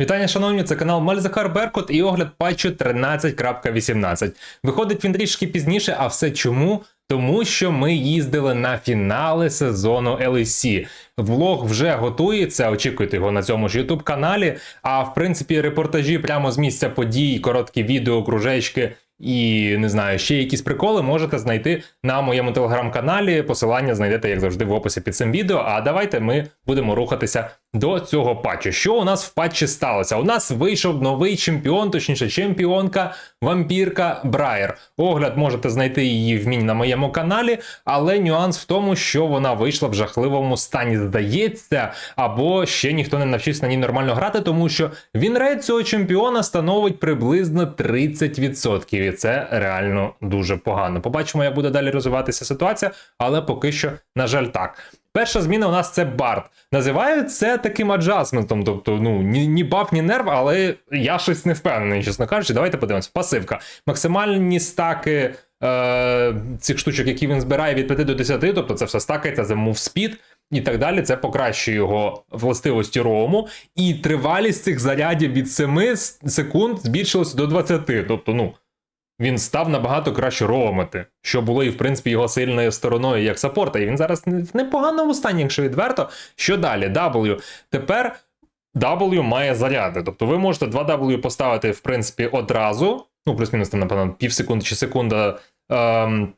Вітання, шановні, це канал Мальзахар Беркут і огляд патчу 13.18. Виходить він трішки пізніше, а все чому? Тому що ми їздили на фінали сезону LEC. Влог вже готується, очікуйте його на цьому ж YouTube каналі. А в принципі, репортажі прямо з місця подій, короткі відео, кружечки і не знаю, ще якісь приколи можете знайти на моєму телеграм-каналі. Посилання знайдете, як завжди, в описі під цим відео. А давайте ми будемо рухатися до цього патчу. Що у нас в патчі сталося? У нас вийшов новий чемпіон, точніше, чемпіонка, вампірка Брайер. Огляд можете знайти її в міні на моєму каналі, але нюанс в тому, що вона вийшла в жахливому стані, здається, або ще ніхто не навчився на ній нормально грати, тому що вінрейт цього чемпіона становить приблизно 30%. І це реально дуже погано. Побачимо, як буде далі розвиватися ситуація, але поки що, на жаль, так. Перша зміна у нас це Барт. Називають це таким аджасментом, тобто ну ні, ні баф, ні нерв, але я щось не впевнений, чесно кажучи. Давайте подивимося. Пасивка. Максимальні стаки е, цих штучок, які він збирає від 5 до 10, тобто це все стакається за move speed і так далі. Це покращує його властивості рому. І тривалість цих зарядів від 7 секунд збільшилася до 20. Тобто, ну. Він став набагато краще роумити, що було і в принципі його сильною стороною як саппорта. І він зараз в непоганому стані, якщо відверто. Що далі? W. Тепер W має заряди. Тобто ви можете 2 W поставити, в принципі, одразу. Ну, плюс-мінус, там, напевно, пів секунди чи секунда ем,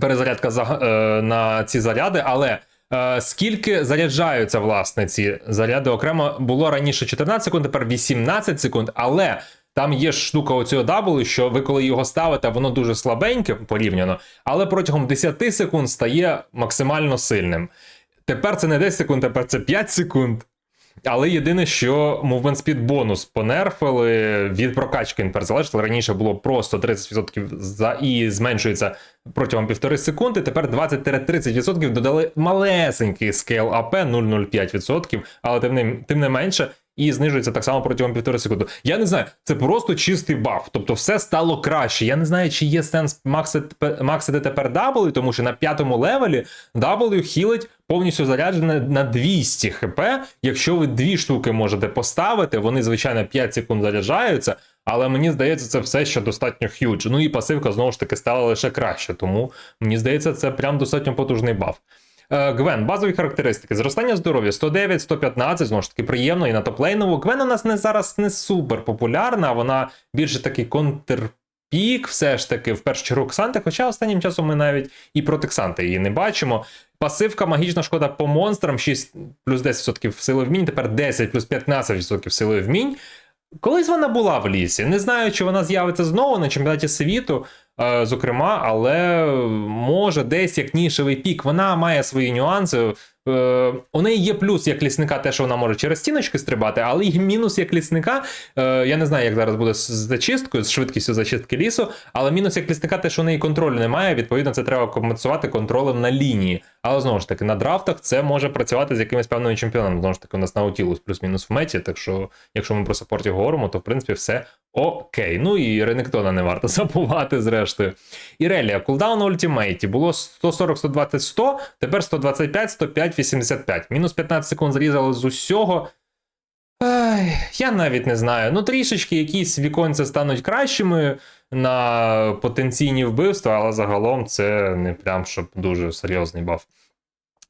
перезарядка за, е, на ці заряди, але. Е, скільки заряджаються власне ці заряди окремо було раніше 14 секунд, тепер 18 секунд, але там є ж штука оцього W, що ви коли його ставите, воно дуже слабеньке порівняно, але протягом 10 секунд стає максимально сильним. Тепер це не 10 секунд, тепер це 5 секунд. Але єдине, що Movement Speed бонус понерфили від прокачки він перезалежить. Раніше було просто 30% за і зменшується протягом півтори секунди. Тепер 20-30% додали малесенький скейл АП 0,05%, але тим не, тим не менше. І знижується так само протягом півтори секунди. Я не знаю, це просто чистий баф. Тобто все стало краще. Я не знаю, чи є сенс максити, максити тепер W, тому що на п'ятому левелі W хілить повністю заряджене на 200 хп. Якщо ви дві штуки можете поставити, вони, звичайно, 5 секунд заряджаються. Але мені здається, це все ще достатньо х'юдж. Ну і пасивка знову ж таки стала лише краще. Тому мені здається, це прям достатньо потужний баф. Е, Гвен, базові характеристики. Зростання здоров'я 109, 115, знову ж таки, приємно і на топлейнову. Гвен у нас не зараз не супер популярна, вона більше такий контрпік, все ж таки, в першу чергу Ксанти, хоча останнім часом ми навіть і проти Ксанти її не бачимо. Пасивка магічна шкода по монстрам 6 плюс 10% сили вмінь, тепер 10 плюс 15% сили вмінь. Колись вона була в лісі. Не знаю, чи вона з'явиться знову на чемпіонаті світу, зокрема, але може десь як нішевий пік. Вона має свої нюанси. Е, у неї є плюс як лісника, те, що вона може через стіночки стрибати, але і мінус як лісника. Е, я не знаю, як зараз буде з зачисткою, з швидкістю зачистки лісу, але мінус як лісника, те, що у неї контролю немає. Відповідно, це треба компенсувати контролем на лінії. Але знову ж таки, на драфтах це може працювати з якимось певним чемпіоном. Знову ж таки, у нас Наутілус плюс-мінус в меті. Так що, якщо ми про саппорті говоримо, то в принципі все окей. Ну і Ренектона не варто забувати, зрештою. Ірелія, кулдаун на ультимейті було 140, 120, 100, тепер 125, 105, 85. Мінус 15 секунд зрізали з усього. Ай, я навіть не знаю. Ну, трішечки якісь віконця стануть кращими на потенційні вбивства, але загалом це не прям щоб дуже серйозний баф.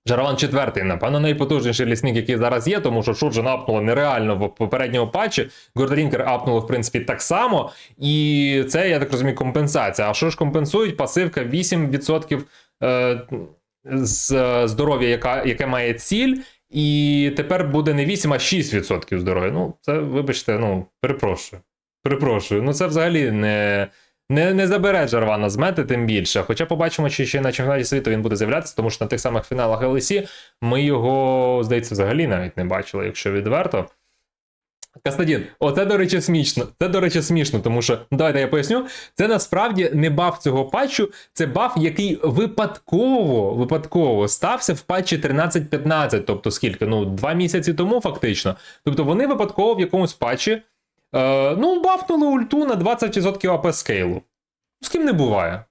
Жарван четвертий, напевно, найпотужніший лісник, який зараз є, тому що Шурджин апнуло нереально в попередньому патчі. Гордорінкер апнуло, в принципі, так само. І це, я так розумію, компенсація. А що ж компенсують? Пасивка 8% е, з здоров'я, яка, яке має ціль. І тепер буде не 8, а 6% здоров'я. Ну, це, вибачте, ну, перепрошую. Перепрошую. Ну, це взагалі не. Не, не забере Джарвана з мети, тим більше. Хоча побачимо, чи ще на чемпіонаті світу він буде з'являтися, тому що на тих самих фіналах LEC ми його, здається, взагалі навіть не бачили, якщо відверто. Кастадін, оце, до речі, смішно. Це, до речі, смішно, тому що ну, давайте я поясню. Це насправді не баф цього патчу, це баф, який випадково випадково стався в патчі 13.15, тобто скільки? Ну, два місяці тому, фактично. Тобто вони випадково в якомусь патчі е, ну, бафнули ульту на 20% АП скейлу. З ким не буває.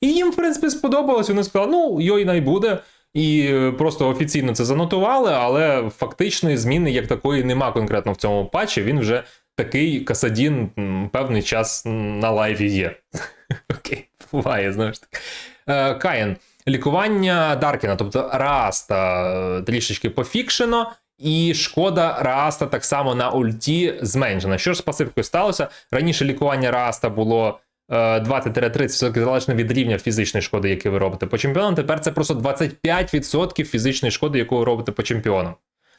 І їм, в принципі, сподобалось. Вони сказали, ну, йой най буде. І е, просто офіційно це занотували, але фактичної зміни як такої нема конкретно в цьому патчі. Він вже такий Касадін певний час на лайві є. Окей, буває, знову ж таки. Е, Каїн. Лікування Даркіна, тобто Раста трішечки пофікшено, і шкода Раста так само на ульті зменшена. Що ж з пасивкою сталося? Раніше лікування Раста було е, 20-30% залежно від рівня фізичної шкоди, яку ви робите по чемпіонам. Тепер це просто 25% фізичної шкоди, яку ви робите по чемпіонам.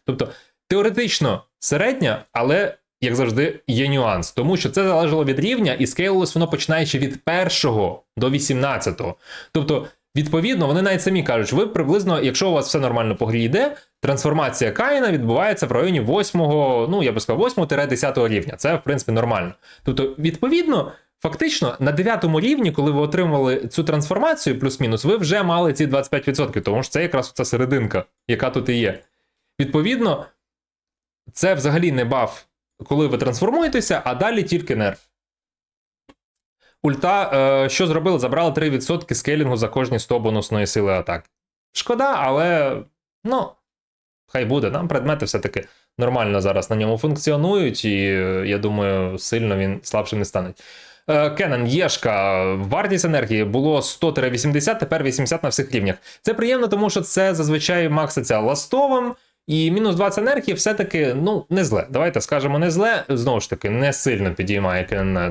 Тобто теоретично середня, але. Як завжди, є нюанс, тому що це залежало від рівня, і скейлилось воно починаючи від 1 до 18. Тобто, відповідно, вони навіть самі кажуть, ви приблизно, якщо у вас все нормально по грі йде, трансформація Каїна відбувається в районі 8, ну я би сказав, 8-10 рівня. Це, в принципі, нормально. Тобто, відповідно, фактично, на 9 рівні, коли ви отримали цю трансформацію, плюс-мінус, ви вже мали ці 25%, тому що це якраз ця серединка, яка тут і є. Відповідно, це взагалі не баф, коли ви трансформуєтеся, а далі тільки нерв. Ульта, е, що зробили? Забрали 3% скейлінгу за кожні 100 бонусної сили атак. Шкода, але ну, хай буде. Нам предмети все-таки нормально зараз на ньому функціонують, і е, я думаю, сильно він слабшим не стане. Е, Кеннон, Єшка, вартість енергії було 100-80, тепер 80 на всіх рівнях. Це приємно, тому що це зазвичай макситься ластовим, і мінус 20 енергії все-таки ну, не зле. Давайте скажемо не зле. Знову ж таки, не сильно підіймає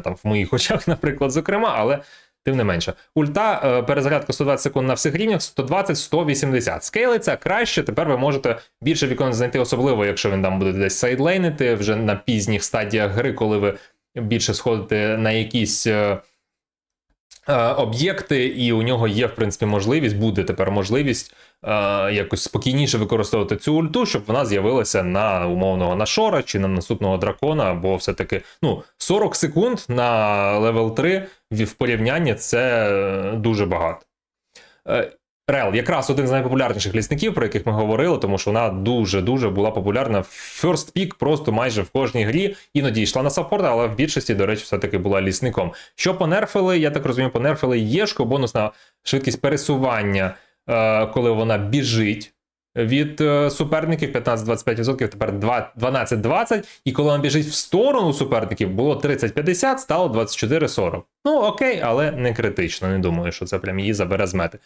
там в моїх очах, наприклад, зокрема, але тим не менше. Ульта, е, перезарядка 120 секунд на всіх рівнях, 120-180. Скейлиться краще. Тепер ви можете більше вікон знайти, особливо, якщо він там буде десь сайдлейнити вже на пізніх стадіях гри, коли ви більше сходите на якісь. Е, Об'єкти, і у нього є, в принципі, можливість, буде тепер можливість е, якось спокійніше використовувати цю ульту, щоб вона з'явилася на умовного нашора чи на наступного дракона, бо все-таки ну, 40 секунд на левел 3 в порівнянні це е, дуже багато. Рел, якраз один з найпопулярніших лісників, про яких ми говорили, тому що вона дуже-дуже була популярна. First pick просто майже в кожній грі, іноді йшла на саппорт, але в більшості, до речі, все-таки була лісником. Що понерфили, я так розумію, понерфили єшку, бонусна швидкість пересування, е, коли вона біжить. Від е, суперників 15-25%, тепер 12-20, і коли вона біжить в сторону суперників, було 30-50, стало 24-40. Ну окей, але не критично. Не думаю, що це прям її забере з мети.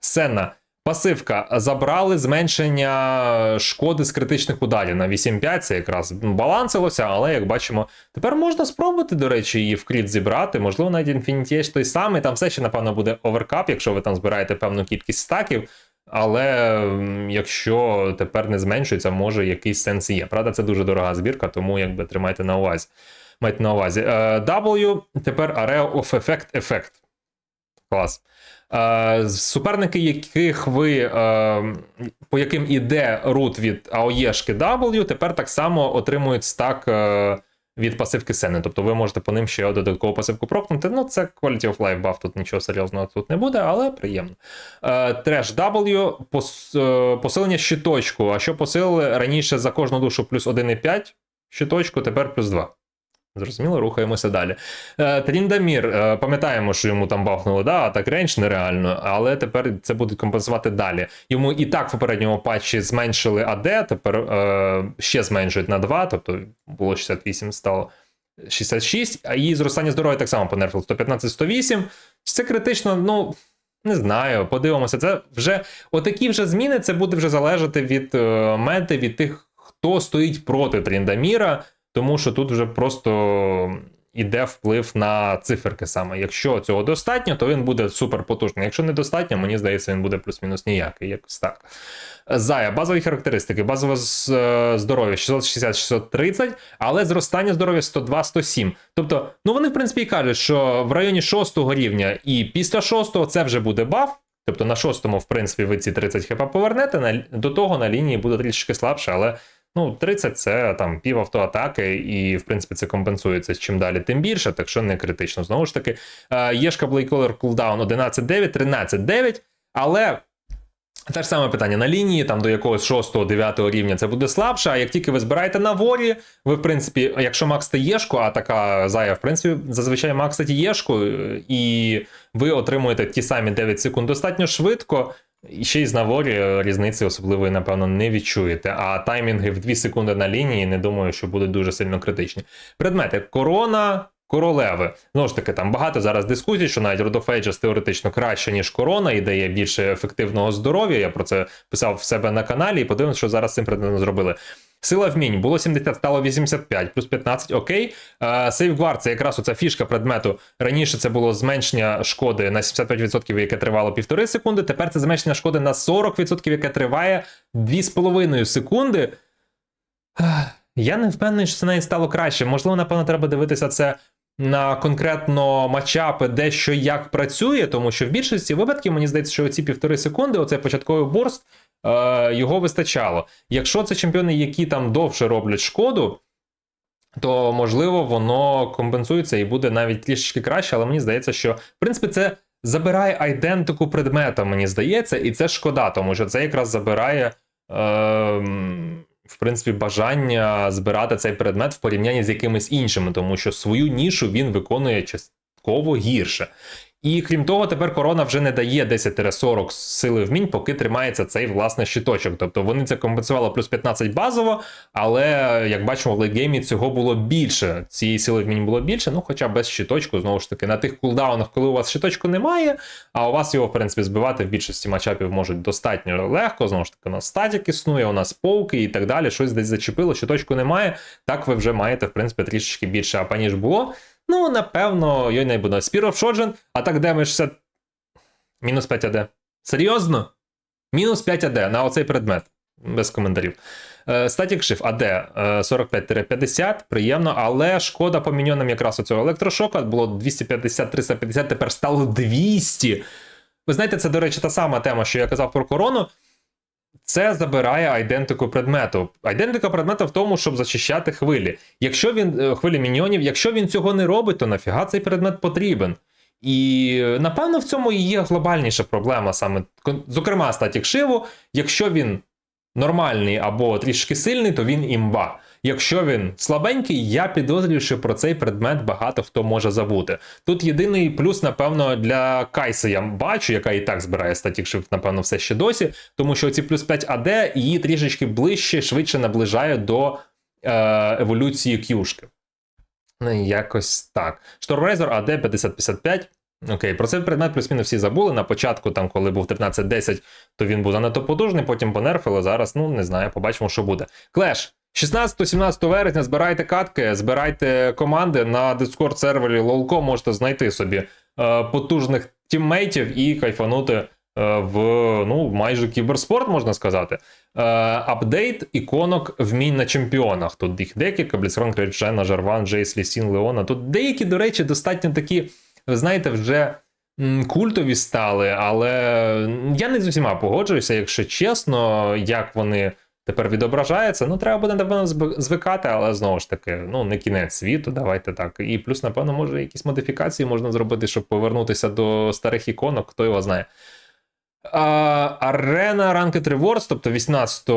Сенна. Пасивка. Забрали зменшення шкоди з критичних ударів на 8-5. Це якраз балансилося, але як бачимо, тепер можна спробувати, до речі, її в кріт зібрати. Можливо, навіть Infinity Edge той самий. Там все ще, напевно, буде оверкап, якщо ви там збираєте певну кількість стаків. Але якщо тепер не зменшується, може якийсь сенс є. Правда, це дуже дорога збірка, тому якби тримайте на увазі. Майте на увазі. Е, W тепер Area of Effect Effect. Клас. Е, суперники, яких ви, е, по яким іде рут від АОЄшки W, тепер так само отримують стак е, від пасивки Сени. Тобто ви можете по ним ще додаткову пасивку прокнути. Ну, це Quality of Life buff, тут нічого серйозного тут не буде, але приємно. Треш W, пос, посилення щиточку. А що посилили раніше за кожну душу плюс 1,5 щиточку, тепер плюс 2. Зрозуміло, рухаємося далі. Е, Тріндамір, е, пам'ятаємо, що йому там бафнули, да, атак рейндж нереально, але тепер це будуть компенсувати далі. Йому і так в попередньому патчі зменшили АД, тепер е, ще зменшують на 2, тобто було 68, стало 66, а її зростання здоров'я так само понерфили 115-108. Це критично, ну. Не знаю, подивимося. Це вже отакі вже зміни. Це буде вже залежати від е, мети, від тих, хто стоїть проти Тріндаміра, тому що тут вже просто іде вплив на циферки саме. Якщо цього достатньо, то він буде супер потужний. Якщо недостатньо, мені здається, він буде плюс-мінус ніякий. Якось так. Зая, базові характеристики, базове е, здоров'я 660-630, але зростання здоров'я 102-107. Тобто, ну вони в принципі і кажуть, що в районі 6 рівня і після 6 це вже буде баф. Тобто на шостому, в принципі, ви ці 30 хп повернете, на, до того на лінії буде трішки слабше, але ну, 30 це там пів автоатаки, і в принципі це компенсується чим далі, тим більше, так що не критично. Знову ж таки, Єшка Блейколер кулдаун 11-9, 13-9, але. Те ж саме питання на лінії, там до якогось 6-9 рівня це буде слабше. А як тільки ви збираєте на ворі, ви, в принципі, якщо максите єшку, а така зая, в принципі, зазвичай максить єшку, і ви отримуєте ті самі 9 секунд достатньо швидко, І ще й з наворі е, різниці особливої, напевно, не відчуєте. А таймінги в 2 секунди на лінії, не думаю, що будуть дуже сильно критичні. Предмети: корона, королеви. Знову ж таки, там багато зараз дискусій, що навіть Родофейджес теоретично краще, ніж корона, і дає більше ефективного здоров'я. Я про це писав в себе на каналі і подивимось, що зараз з цим предметом зробили. Сила вмінь було 70, стало 85, плюс 15, окей. Сейфгвард це якраз оця фішка предмету. Раніше це було зменшення шкоди на 75%, яке тривало півтори секунди. Тепер це зменшення шкоди на 40%, яке триває 2,5 секунди. Я не впевнений, що це навіть стало краще. Можливо, напевно, треба дивитися це на конкретно матчапи, де що як працює, тому що в більшості випадків мені здається, що ці півтори секунди, оцей початковий борст, е, його вистачало. Якщо це чемпіони, які там довше роблять шкоду, то можливо воно компенсується і буде навіть трішечки краще, але мені здається, що в принципі це забирає айдентику предмета, мені здається, і це шкода, тому що це якраз забирає. Е, в принципі, бажання збирати цей предмет в порівнянні з якимись іншими, тому що свою нішу він виконує частково гірше. І крім того, тепер корона вже не дає 10-40 сили вмінь, поки тримається цей власне щиточок. Тобто вони це компенсували плюс 15 базово, але як бачимо, в лейтгеймі цього було більше. Цієї сили вмінь було більше, ну хоча без щиточку, знову ж таки, на тих кулдаунах, коли у вас щиточку немає, а у вас його, в принципі, збивати в більшості матчапів можуть достатньо легко. Знову ж таки, у нас статік існує, у нас повки і так далі. Щось десь зачепило, щиточку немає. Так ви вже маєте, в принципі, трішечки більше апа, ніж було. Ну, напевно, йой не буде. Spear of Shoджин, а так демедж 60... Мінус 5 АД. Серйозно? Мінус 5 АД на оцей предмет. Без коментарів. Е, Static Shift АД е, 45-50, приємно, але шкода по міньонам якраз у цього електрошока було 250-350, тепер стало 200. Ви знаєте, це, до речі, та сама тема, що я казав про корону. Це забирає айдентику предмету. Айдентика предмета в тому, щоб зачищати хвилі. Якщо він е, хвилі міньйонів, якщо він цього не робить, то нафіга цей предмет потрібен. І е, напевно в цьому і є глобальніша проблема саме, зокрема, статік шиву. Якщо він нормальний або трішки сильний, то він імба. Якщо він слабенький, я підозрюю, що про цей предмет багато хто може забути. Тут єдиний плюс, напевно, для Кайси я бачу, яка і так збирає статік шифт, напевно, все ще досі, тому що ці плюс 5 АД її трішечки ближче, швидше наближає до е, еволюції к'юшки. Ну, якось так. Штормрейзер АД 5055. Окей, про цей предмет плюс-мінус всі забули. На початку, там, коли був 13-10, то він був занадто потужний, потім понерфили. Зараз, ну не знаю, побачимо, що буде. Клеш. 16-17 вересня збирайте катки, збирайте команди на Discord сервері Лолко, можете знайти собі е, потужних тіммейтів і кайфанути е, в ну, майже кіберспорт, можна сказати. Е, апдейт іконок вмінь на чемпіонах. Тут їх декілька: Бліцкранк, Рейджена, Жарван, Джейс, Лісін, Леона. Тут деякі, до речі, достатньо такі, ви знаєте, вже культові стали, але я не з усіма погоджуюся, якщо чесно, як вони тепер відображається. Ну, треба буде, напевно, звикати, але знову ж таки, ну, не кінець світу, давайте так. І плюс, напевно, може, якісь модифікації можна зробити, щоб повернутися до старих іконок, хто його знає. А, Арена Ranked Rewards, тобто 18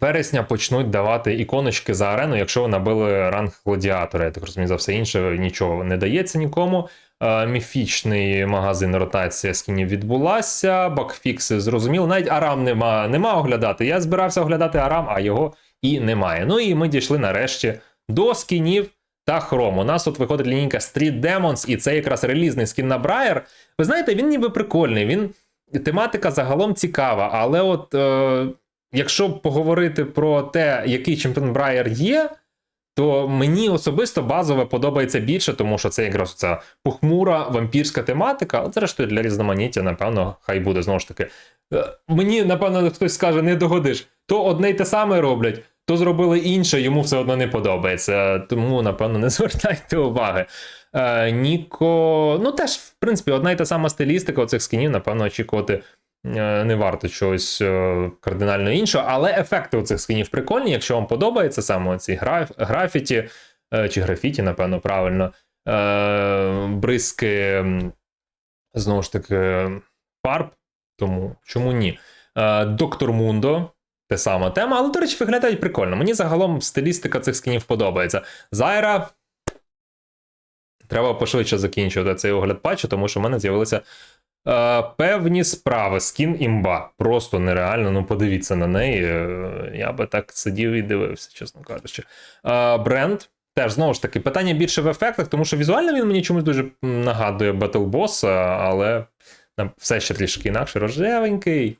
вересня почнуть давати іконочки за арену, якщо ви набили ранг гладіатора. Я так розумію, за все інше нічого не дається нікому. Е, Міфічний магазин ротація скінів відбулася. Бакфікси зрозуміло. Навіть Арам нема, нема оглядати. Я збирався оглядати Арам, а його і немає. Ну і ми дійшли нарешті до скінів та хром. У нас тут виходить лінійка Street Demons, і це якраз релізний скін на Брайер. Ви знаєте, він ніби прикольний. Він тематика загалом цікава, але от е, якщо поговорити про те, який чемпіон Брайер є, то мені особисто базове подобається більше, тому що це якраз ця похмура вампірська тематика. От зрештою для різноманіття, напевно, хай буде знову ж таки. Е, Мені, напевно, хтось скаже, не догодиш. То одне й те саме роблять, то зробили інше, йому все одно не подобається. Тому, напевно, не звертайте уваги. Е, Ніко, ну теж, в принципі, одна й та сама стилістика оцих скінів, напевно, очікувати не варто чогось е, кардинально іншого, але ефекти у цих скінів прикольні. Якщо вам подобається саме ці граф, графіті, е, чи графіті, напевно, правильно, е, бризки, знову ж таки, фарб, тому чому ні? Е, Доктор Мундо. Те сама тема, але, до речі, виглядають прикольно. Мені загалом стилістика цих скінів подобається. Зайра. Треба пошвидше закінчувати цей огляд патчу, тому що в мене з'явилися Е, певні справи, скін імба. Просто нереально. Ну, подивіться на неї. Е, Я би так сидів і дивився, чесно кажучи. Е, бренд. Теж знову ж таки, питання більше в ефектах, тому що візуально він мені чомусь дуже нагадує Battle Boss, але все ще трішки інакше, рожевенький.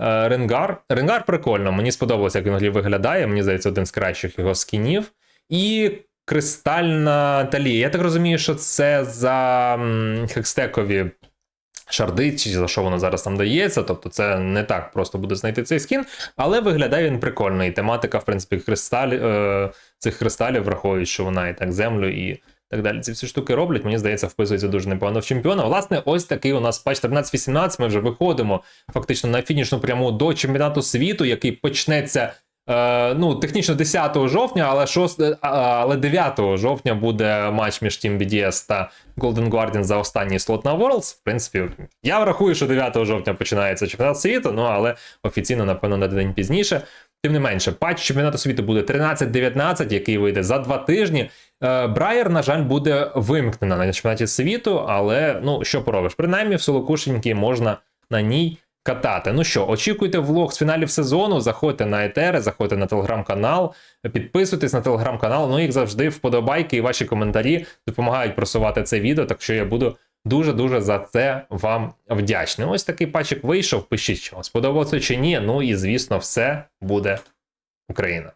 Е, Ренгар. Ренгар прикольно, мені сподобалось, як він виглядає. Мені здається, один з кращих його скінів. І кристальна талія. Я так розумію, що це за хекстекові шарди, чи за що воно зараз там дається. Тобто це не так просто буде знайти цей скін, але виглядає він прикольно. І тематика, в принципі, кристаль, е, цих кристалів, враховує, що вона і так землю, і так далі. Ці всі штуки роблять. Мені здається, вписується дуже непогано в чемпіона. Власне, ось такий у нас патч 13-18. Ми вже виходимо фактично на фінішну пряму до чемпіонату світу, який почнеться. Е, ну, технічно 10 жовтня, але 6, е, але 9 жовтня буде матч між Team BDS та Golden Guardian за останній слот на Worlds. В принципі, я врахую, що 9 жовтня починається чемпіонат світу, ну але офіційно, напевно, на день пізніше. Тим не менше, патч чемпіонату світу буде 13-19, який вийде за два тижні. Е, Брайер, на жаль, буде вимкнена на чемпіонаті світу, але ну що поробиш? Принаймні в солокушеньки можна на ній катати. Ну що, очікуйте влог з фіналів сезону. Заходьте на етери, заходьте на телеграм-канал, підписуйтесь на телеграм-канал. Ну, як завжди, вподобайки і ваші коментарі допомагають просувати це відео. Так що я буду дуже-дуже за це вам вдячний. Ось такий пачок вийшов. Пишіть, чи вам сподобалося чи ні. Ну і звісно, все буде Україна.